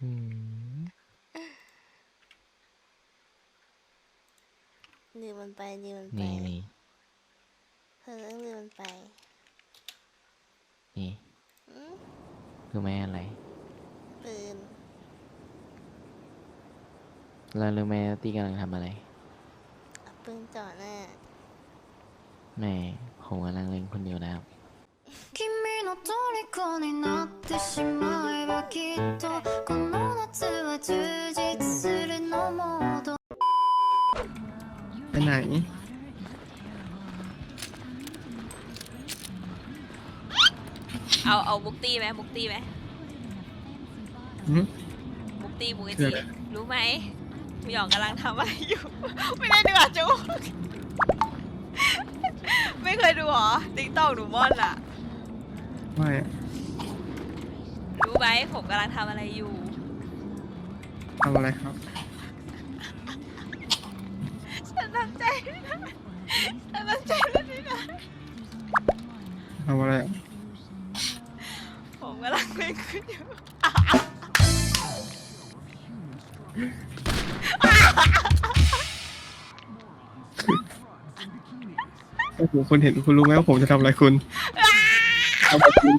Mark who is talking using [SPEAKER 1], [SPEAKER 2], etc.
[SPEAKER 1] อืม
[SPEAKER 2] ลืมมันไปลืมมันไป
[SPEAKER 1] นี่นี่
[SPEAKER 2] เธอต้องลืมมันไป
[SPEAKER 1] นี่
[SPEAKER 2] อืม Ừ,
[SPEAKER 1] รู้ไหมอะไร
[SPEAKER 2] ปืน
[SPEAKER 1] แล้วรู้ไหมว่าตี้กำลังทำอะไร
[SPEAKER 2] เอาปืนจ่อหน้า
[SPEAKER 1] แม่ผมกำลังเล่นคนเดียวแล้ว
[SPEAKER 3] 君の虜になってしまえばきっとこの
[SPEAKER 4] ไปไหน
[SPEAKER 5] เอาเอาบุกตี้ไหมบุกตี้ไหม
[SPEAKER 4] หืม
[SPEAKER 5] บุกตี้บุกไอ
[SPEAKER 4] คือ
[SPEAKER 5] จี
[SPEAKER 4] อะไร
[SPEAKER 5] รู้ไหมหยองกำลังทำอะไรอยู่ ไม่ได้ดูอะจูไม่เคยดูเหรอติ๊กต็อกหนูม่อนล่ะ
[SPEAKER 4] ไม่อะ
[SPEAKER 5] รู้ไหมผมกำลังทำอะไรอยู่
[SPEAKER 4] ทำอะไรครับ
[SPEAKER 5] ฉันตั้งใจไม่ได้ฉันตั้งใจไม่ได้
[SPEAKER 4] ทำอะไรอะ
[SPEAKER 5] ผมกำลังเล่นขึ้นอยู่
[SPEAKER 4] ถ้าผมคุณเห็นคุณรู้ไหมว่าผมจะทำอะไรคุณทำอะไรคุณ